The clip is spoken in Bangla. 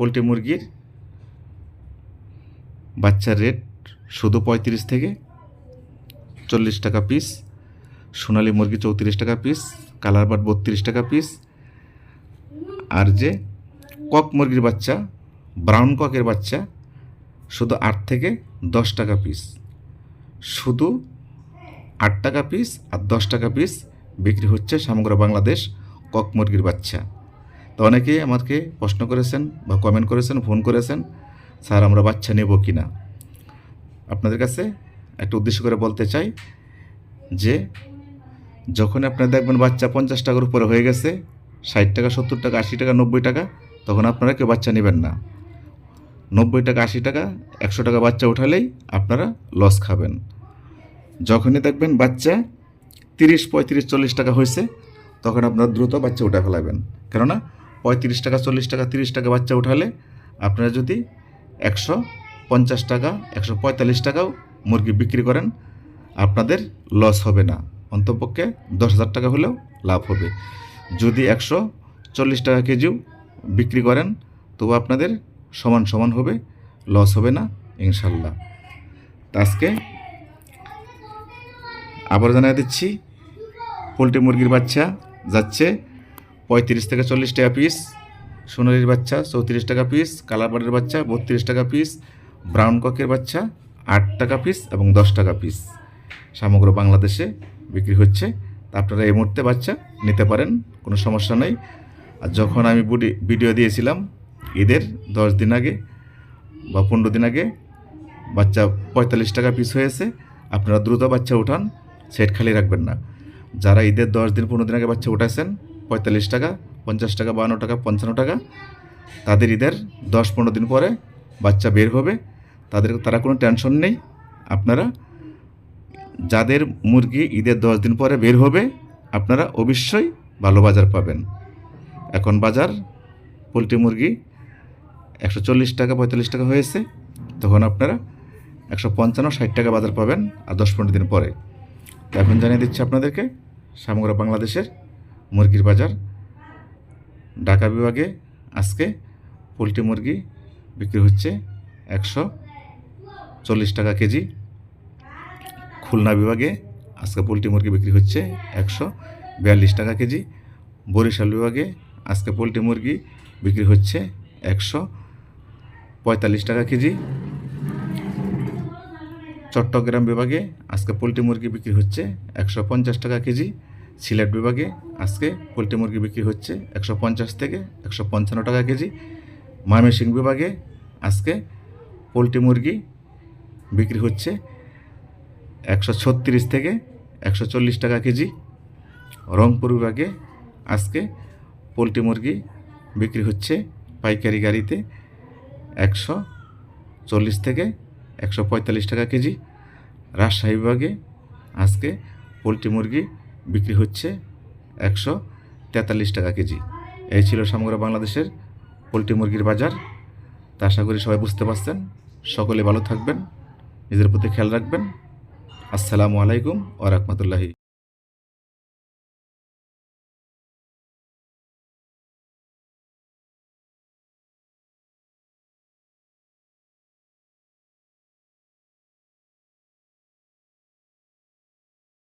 পোলট্রি মুরগির বাচ্চার রেট শুধু পঁয়ত্রিশ থেকে চল্লিশ টাকা পিস সোনালী মুরগি চৌত্রিশ টাকা পিস কালার বাট বত্রিশ টাকা পিস আর যে কক মুরগির বাচ্চা ব্রাউন ককের বাচ্চা শুধু আট থেকে দশ টাকা পিস শুধু আট টাকা পিস আর দশ টাকা পিস বিক্রি হচ্ছে সমগ্র বাংলাদেশ কক মুরগির বাচ্চা। তো অনেকেই আমাকে প্রশ্ন করেছেন বা কমেন্ট করেছেন ফোন করেছেন, স্যার, আমরা বাচ্চা নেব কি না আপনাদের কাছে একটা উদ্দেশ্য করে বলতে চাই যে, যখন আপনারা দেখবেন বাচ্চা পঞ্চাশ টাকার উপরে হয়ে গেছে, ষাট টাকা, সত্তর টাকা, আশি টাকা, নব্বই টাকা, তখন আপনারা কেউ বাচ্চা নেবেন না। নব্বই টাকা, আশি টাকা, একশো টাকা বাচ্চা উঠালেই আপনারা লস খাবেন। যখনই দেখবেন বাচ্চা তিরিশ, পঁয়ত্রিশ, চল্লিশ টাকা হয়েছে, তখন আপনারা দ্রুত বাচ্চা উঠে ফেলাবেন। কেননা পঁয়ত্রিশ টাকা, চল্লিশ টাকা, তিরিশ টাকা বাচ্চা উঠালে আপনারা যদি একশো পঞ্চাশ টাকা, একশো পঁয়তাল্লিশ টাকাও মুরগি বিক্রি করেন, আপনাদের লস হবে না। অন্তপক্ষে দশ হাজার টাকা হলেও লাভ হবে। যদি একশো চল্লিশ টাকা কেজিও বিক্রি করেন, তবু আপনাদের সমান সমান হবে লস হবে না, ইনশাল্লাহ। তা আজকে আবার জানিয়ে দিচ্ছি, পোলট্রি মুরগির বাচ্চা যাচ্ছে পঁয়ত্রিশ থেকে চল্লিশ টাকা পিস সোনালির বাচ্চা চৌত্রিশ টাকা পিস কালারবাড়ির বাচ্চা বত্রিশ টাকা পিস ব্রাউন ককের বাচ্চা আট টাকা পিস এবং দশ টাকা পিস সমগ্র বাংলাদেশে বিক্রি হচ্ছে। তা আপনারা এই মুহূর্তে বাচ্চা নিতে পারেন, কোনো সমস্যা নেই। আর যখন আমি ভিডিও দিয়েছিলাম ঈদের দশ দিন আগে বা পনেরো দিন আগে, বাচ্চা পঁয়তাল্লিশ টাকা পিস হয়েছে, আপনারা দ্রুত বাচ্চা উঠান, সেট খালি রাখবেন না। যারা ঈদের দশ দিন, পনেরো দিন আগে বাচ্চা উঠাইছেন পঁয়তাল্লিশ টাকা, পঞ্চাশ টাকা, বান্ন টাকা, পঞ্চান্ন টাকা। তাদের ঈদের দশ পনেরো দিন পরে বাচ্চা বের হবে। তাদের, তারা কোনো টেনশন নেই। আপনারা যাদের মুরগি ঈদের দশ দিন পরে বের হবে, আপনারা অবশ্যই ভালো বাজার পাবেন। এখন বাজার, পোলট্রি মুরগি একশো চল্লিশ টাকা, পঁয়তাল্লিশ টাকা হয়েছে। তখন আপনারা একশো পঞ্চান্ন, ষাট টাকা বাজার পাবেন আর দশ পনেরো দিন পরে। এখন জানিয়ে দিচ্ছি আপনাদেরকে সমগ্র বাংলাদেশের মুরগির বাজার, ঢাকা বিভাগে আজকে পোলট্রি মুরগি বিক্রি হচ্ছে একশো চল্লিশ টাকা কেজি। খুলনা বিভাগে আজকে পোলট্রি মুরগি বিক্রি হচ্ছে একশো বিয়াল্লিশ টাকা কেজি। বরিশাল বিভাগে আজকে পোলট্রি মুরগি বিক্রি হচ্ছে একশো পঁয়তাল্লিশ টাকা কেজি। চট্টগ্রাম বিভাগে আজকে পোলট্রি মুরগি বিক্রি হচ্ছে একশো পঞ্চাশ টাকা কেজি। সিলেট বিভাগে আজকে পোলট্রি মুরগি বিক্রি হচ্ছে একশো পঞ্চাশ থেকে একশো পঞ্চান্ন টাকা কেজি। ময়মনসিংহ বিভাগে আজকে পোলট্রি মুরগি বিক্রি হচ্ছে একশো ছত্রিশ থেকে একশো চল্লিশ টাকা কেজি। রংপুর বিভাগে আজকে পোলট্রি মুরগি বিক্রি হচ্ছে পাইকারি গাড়িতে একশো চল্লিশ থেকে একশো পঁয়তাল্লিশ টাকা কেজি। রাজশাহী বিভাগে আজকে পোলট্রি মুরগি বিক্রি হচ্ছে একশো তেতাল্লিশ টাকা কেজি। এই ছিল সমগ্র বাংলাদেশের পোলট্রি মুরগির বাজার। তা আশা করি সবাই বুঝতে পারছেন। সকলে ভালো থাকবেন, নিজের প্রতি খেয়াল রাখবেন। আসসালামু আলাইকুম ও রহমতুল্লাহি।